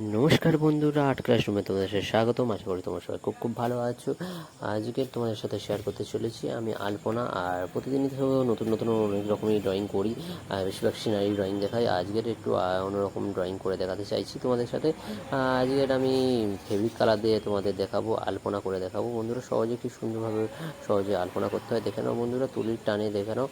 নমস্কার বন্ধুরা আর্ট ক্লাসরুমে তোমাদের সাথে স্বাগতম। আশা করি তোমার সবাই খুব খুব ভালো আছো। আজকে তোমাদের সাথে শেয়ার করতে চলেছি আমি আলপনা, আর প্রতিদিনই নতুন নতুন অনেক রকমই ড্রয়িং করি, আর বেশিরভাগ সিনারি ড্রয়িং দেখাই। আজকের একটু অন্যরকম ড্রয়িং করে দেখাতে চাইছি তোমাদের সাথে। আজকের আমি ফেব্রিক কালার দিয়ে তোমাদের দেখাবো, আলপনা করে দেখাবো। বন্ধুরা, সহজে কি সুন্দরভাবে সহজে আলপনা করতে হয় দেখে নাও বন্ধুরা, তুলির টানে দেখে নাও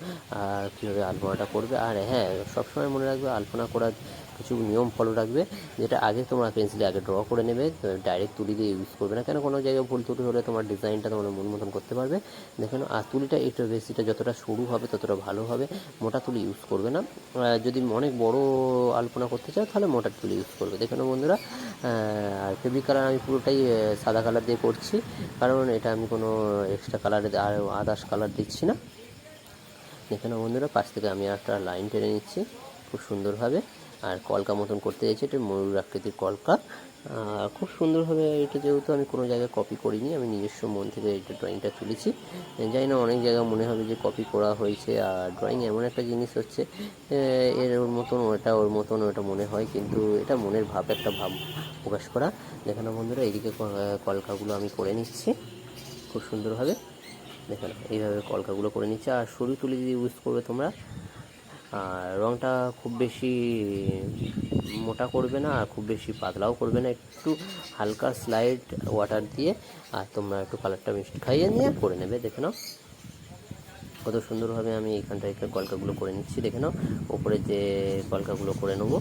কীভাবে আলপনাটা করবে। আর হ্যাঁ সবসময় মনে রাখবে আলপনা করার কিছু নিয়ম ফলো রাখবে, যেটা আগে তোমরা পেন্সিলে আগে ড্র করে নেবে ডাইরেক্ট তুলি দিয়ে ইউজ করবে না। কেন? কোনো জায়গায় ভুল ত্রুটি হলে তোমার ডিজাইনটা তোমরা মন মতন করতে পারবে। দেখেন, আর তুলিটা একটু বেশিটা যতটা সরু হবে, ততটা ভালো হবে। মোটা তুলি ইউজ করবে না। যদি অনেক বড় আলপনা করতে চাও, তাহলে মোটা তুলি ইউজ করবে। দেখে নাও বন্ধুরা আর ফেব্রিক কালার আমি পুরোটাই সাদা কালার দিয়ে করছি। কারণ এটা আমি কোনো এক্সট্রা কালার আর আদার্স কালার দিচ্ছি না। দেখে বন্ধুরা, পাশ থেকে আমি একটা লাইন টেনে নিচ্ছি। খুব সুন্দরভাবে। আর কলকা মতন করতে চাইছি এটা ময়ূর আকৃতির কলকা। খুব সুন্দরভাবে এটা যেহেতু আমি কোনো জায়গায় কপি করিনি, আমি নিজস্ব মন থেকে এটা ড্রয়িংটা তুলেছি। জানি না অনেক জায়গায় মনে হবে যে কপি করা হয়েছে, আর ড্রয়িং এমন একটা জিনিস হচ্ছে এর ওর মতন, ওটা ওর মতন, ওটা মনে হয়, কিন্তু এটা মনের ভাব, একটা ভাব প্রকাশ করা। দেখানো বন্ধুরা, এইদিকে কলকাগুলো আমি করে নিচ্ছি, খুব সুন্দরভাবে। দেখো না এইভাবে কলকাগুলো করে নিচ্ছে। আর সরু তুলি যদি ইউজ করবে তোমরা আর রঙটা খুব বেশি মোটা করবে না, আর খুব বেশি পাতলাও করবে না। একটু হালকা স্লাইড ওয়াটার দিয়ে, আর তোমরা একটু কালারটা মিষ্টি খাইয়ে নিয়ে করে নেবে, দেখে নাও। কত সুন্দরভাবে আমি এইখানটা এখানে কলকাগুলো করে নিচ্ছি, দেখে নাও। ওপরে যে কলকাগুলো করে নেব,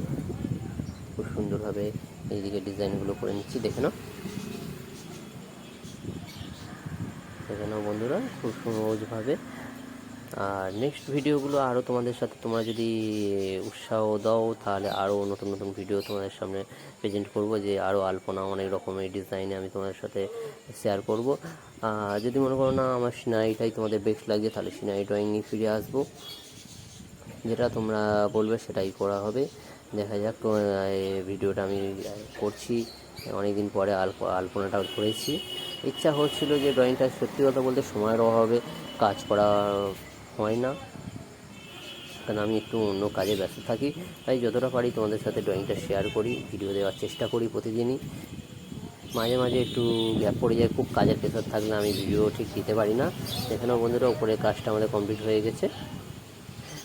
খুব সুন্দরভাবে এইদিকে ডিজাইনগুলো করে নিচ্ছি, দেখে নাও। দেখে নাও বন্ধুরা, খুব সহজভাবে আর নেক্সট ভিডিওগুলো আরও তোমাদের সাথে তোমরা যদি উৎসাহ দাও, তাহলে আরও নতুন নতুন ভিডিও তোমাদের সামনে প্রেজেন্ট করব, যে আরও আলপনা অনেক রকমের ডিজাইনে আমি তোমাদের সাথে শেয়ার করব। আর যদি মনে করো না, আমার সিনারিটাই তোমাদের বেস্ট লাগছে তাহলে সিনারি ড্রয়িংয়ে ফিরে আসব। যেটা তোমরা বলবে সেটাই করা হবে। দেখা যাক ভিডিওটা আমি করছি অনেক দিন পরে আলপ আলপনাটা করেছি। ইচ্ছা হচ্ছিল যে ড্রয়িংটা সত্যি কথা বলতে সময়ের অভাবে কাজ করা হয় না। কারণ আমি একটু অন্য কাজে ব্যস্ত থাকি। তাই যতটা পারি তোমাদের সাথে ড্রয়িংটা শেয়ার করি ভিডিও দেওয়ার চেষ্টা করি প্রতিদিনই। মাঝে মাঝে একটু গ্যাপ পড়ে যায়, খুব কাজের প্রেশার থাকলে আমি ভিডিও ঠিক দিতে পারি না। এখানেও বন্ধুরা উপরে কাজটা আমাদের কমপ্লিট হয়ে গেছে।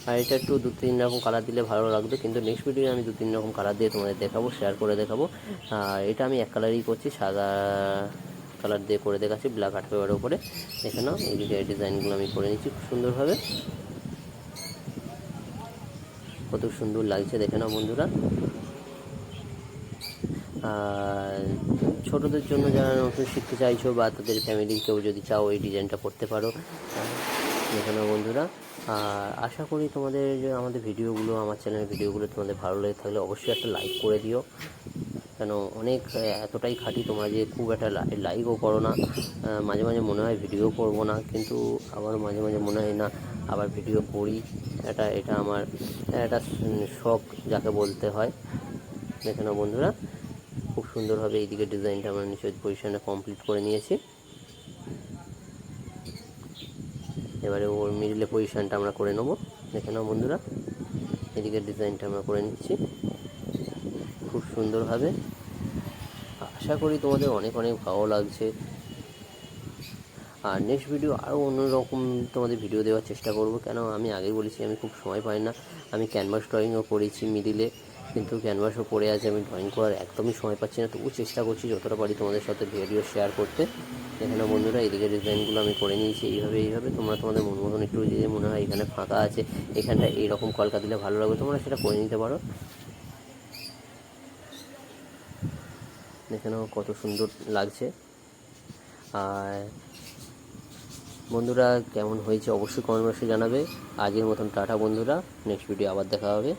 আর এটা একটু দু, তিন রকম কালার দিলে ভালো লাগবে, কিন্তু নেক্সট ভিডিও আমি দু, তিন রকম কালার দিয়ে তোমাদের দেখাবো শেয়ার করে দেখাবো। আর এটা আমি এক কালারই করছি, সাদা কালার দিয়ে করে দেখাচ্ছি ব্ল্যাক আর্ট পেপারের উপরে। দেখে নাও এইদিকে ডিজাইনগুলো আমি করে নিচ্ছি, খুব সুন্দরভাবে। কত সুন্দর লাগছে, দেখে নাও বন্ধুরা। আর ছোটদের জন্য যারা নতুন শিখতে চাইছো বা তাদের ফ্যামিলির কেউ যদি চাও এই ডিজাইনটা করতে পারো, দেখে নাও বন্ধুরা। আর আশা করি তোমাদের আমাদের ভিডিওগুলো আমার চ্যানেলের ভিডিওগুলো তোমাদের ভালো লেগে থাকলে অবশ্যই একটা লাইক করে দিও। কেন? অনেক এতটাই খাটি তোমরা যে খুব একটা লাইকও করো না। মাঝে মাঝে মনে হয় ভিডিও করব না, কিন্তু আবার মাঝে মাঝে মনে হয় না, আবার ভিডিও করি। এটা এটা আমার, একটা শখ যাকে বলতে হয়। দেখে নাও বন্ধুরা, খুব সুন্দরভাবে এইদিকে ডিজাইনটা আমরা নিচের পজিশনে কমপ্লিট করে নিয়েছি। এবারে ওর মিডিলে পজিশনটা আমরা করে নেব। দেখে নাও বন্ধুরা, এদিকে ডিজাইনটা আমরা করে নিচ্ছি। খুব সুন্দরভাবে। আশা করি তোমাদের অনেক অনেক ভালো লাগছে। আর নেক্সট ভিডিও আরও অন্যরকম তোমাদের ভিডিও দেওয়ার চেষ্টা করব। কেন আমি আগেই বলেছি, আমি খুব সময় পাই না। আমি ক্যানভাস ড্রয়িংও করেছি মিডিলে কিন্তু ক্যানভাসও পড়ে আছে। আমি ড্রয়িং করার একদমই সময় পাচ্ছি না। তবু চেষ্টা করছি যতটা পারি তোমাদের সাথে ভিডিও শেয়ার করতে। এখানে বন্ধুরা, এদিকে ডিজাইনগুলো আমি করে নিয়েছি এইভাবে এইভাবে। তোমরা তোমাদের মন মতন একটু যদি মনে হয় এখানে ফাঁকা আছে এখানটা এইরকম কলকা দিলে ভালো লাগবে, তোমরা সেটা করে নিতে পারো। নাও কত সুন্দর লাগছে। আর বন্ধুরা কেমন হয়েছে অবশ্যই কমেন্ট বক্সে জানাবে। আজকের মতন টাটা বন্ধুরা নেক্সট ভিডিও আবার দেখা হবে।